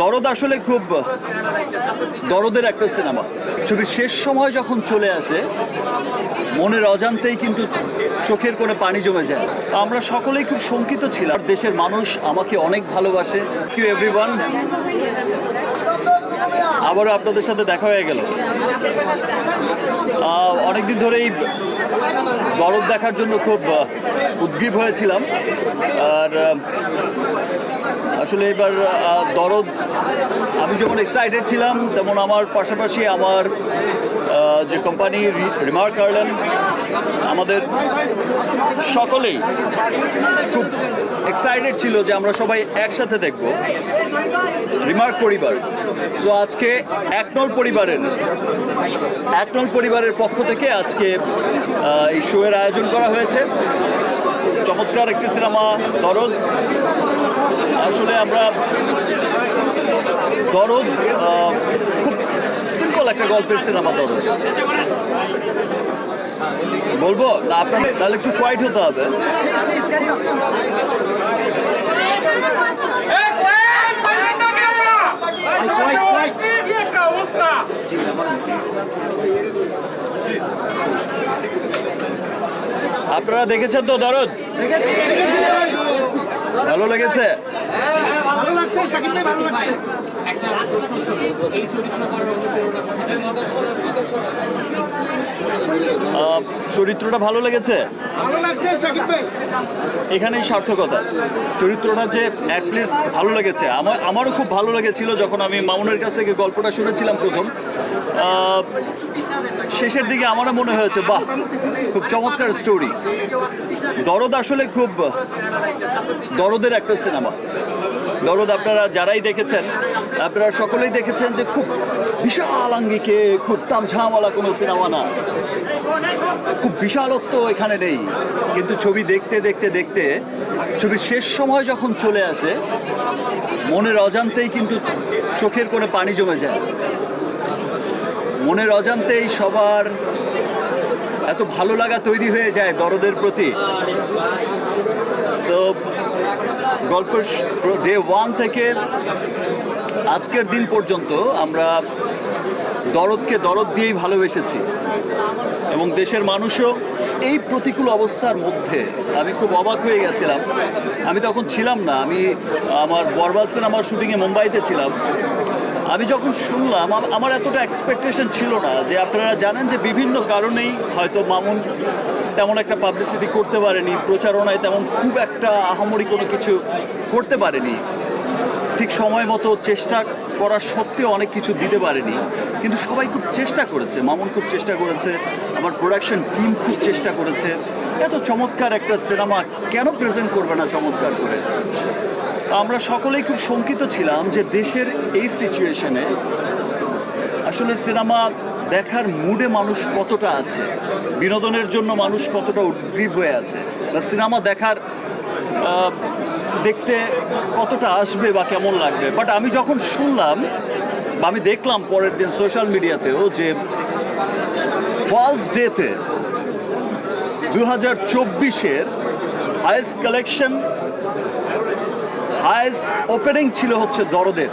দরদ আসলে খুব দরদের একটা সিনেমা। ছবির শেষ সময় যখন চলে আসে, মনের অজান্তেই কিন্তু চোখের কোণে পানি জমে যায়। আমরা সকলেই খুব শঙ্কিত ছিলাম। দেশের মানুষ আমাকে অনেক ভালোবাসে। কিউ এভরিওয়ান আবারও আপনাদের সাথে দেখা হয়ে গেল। অনেকদিন ধরেই দরদ দেখার জন্য খুব উদ্গ্রীব হয়েছিলাম। আর আসলে এবার দরদ, আমি যেমন এক্সাইটেড ছিলাম, তেমন আমার পাশাপাশি আমার যে কোম্পানি রিমার্ক আমাদের সকলেই খুব এক্সাইটেড ছিল যে আমরা সবাই একসাথে দেখব। রিমার্ক পরিবার। সো আজকে একনল পরিবারের একনল পরিবারের পক্ষ থেকে আজকে এই শোয়ের আয়োজন করা হয়েছে। চমৎকার একটি সিনেমা, দরদ। আসলে আমরা দরদ খুব সিম্পল একটা গল্পের সিনেমা, দরদ। বলব? না আপনাদের তাহলে একটু কোয়াইট হতে হবে। আপনারা দেখেছেন তো দরদ? ভালো লেগেছে? ভালো লাগছে শাকিব ভাই ভালো লাগছে। একটা প্রশ্ন ছিল এই চরিত্র চরিত্রটা ভালো লেগেছে? ভালো লাগছে শাকিব ভাই এখানেই সার্থকতা। চরিত্রটা যে অ্যাটলিস্ট ভালো লেগেছে। আমার আমারও খুব ভালো লেগেছিল যখন আমি মামুনের কাছ থেকে গল্পটা শুনেছিলাম প্রথম। শেষের দিকে আমারও মনে হয়েছে বাহ খুব চমৎকার স্টোরি দরদ আসলে খুব দরদের একটা সিনেমা দরদ আপনারা যারাই দেখেছেন, আপনারা সকলেই দেখেছেন যে খুব বিশাল আঙ্গিকে, খুব তামঝামওয়ালা কোনো সিনেমা না। খুব বিশালত্ব এখানে নেই। কিন্তু ছবি দেখতে দেখতে দেখতে, ছবির শেষ সময় যখন চলে আসে, মনের অজান্তেই কিন্তু চোখের কোণে পানি জমে যায়। মনের অজান্তেই সবার এত ভালো লাগা তৈরি হয়ে যায় দরদের প্রতি। সো গল্পের ডে ওয়ান থেকে আজকের দিন পর্যন্ত আমরা দরদকে দরদ দিয়েই ভালোবেসেছি। এবং দেশের মানুষও এই প্রতিকূল অবস্থার মধ্যে আমি খুব অবাক হয়ে গেছিলাম। আমি তখন ছিলাম না, আমি আমার বরবাদ সিনেমার শুটিংয়ে মুম্বাইতে ছিলাম। আমি যখন শুনলাম আমার এতটা এক্সপেকটেশন ছিল না যে আপনারা জানেন যে বিভিন্ন কারণেই হয়তো মামুন তেমন একটা পাবলিসিটি করতে পারেনি, প্রচারণায় তেমন খুব একটা আহামরি কোনো কিছু করতে পারেনি। ঠিক সময় মতো চেষ্টা করা সত্ত্বেও অনেক কিছু দিতে পারেনি। কিন্তু সবাই খুব চেষ্টা করেছে, মামুন খুব চেষ্টা করেছে, আমার প্রোডাকশন টিম খুব চেষ্টা করেছে। এত চমৎকার একটা সিনেমা কেন প্রেজেন্ট করবে না চমৎকার করে? আমরা সকলেই খুব শঙ্কিত ছিলাম যে দেশের এই সিচুয়েশনে আসলে সিনেমা দেখার মুডে মানুষ কতটা আছে? বিনোদনের জন্য মানুষ কতটা উদ্গ্রীব হয়ে আছে? বা সিনেমা দেখার দেখতে কতটা আসবে বা কেমন লাগবে? বাট আমি যখন শুনলাম বা আমি দেখলাম পরের দিন সোশ্যাল মিডিয়াতেও যে ফার্স্ট ডেতে দু হাজার চব্বিশের হায়েস্ট কালেকশন হায়েস্ট ওপেনিং ছিল হচ্ছে দরদের।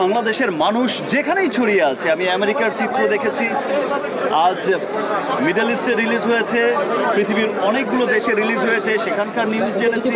বাংলাদেশের মানুষ যেখানেই ছড়িয়ে আছে, আমি আমেরিকার চিত্র দেখেছি। আজ মিডল ইস্টে রিলিজ হয়েছে, পৃথিবীর অনেকগুলো দেশে রিলিজ হয়েছে, সেখানকার নিউজ জেনেছি।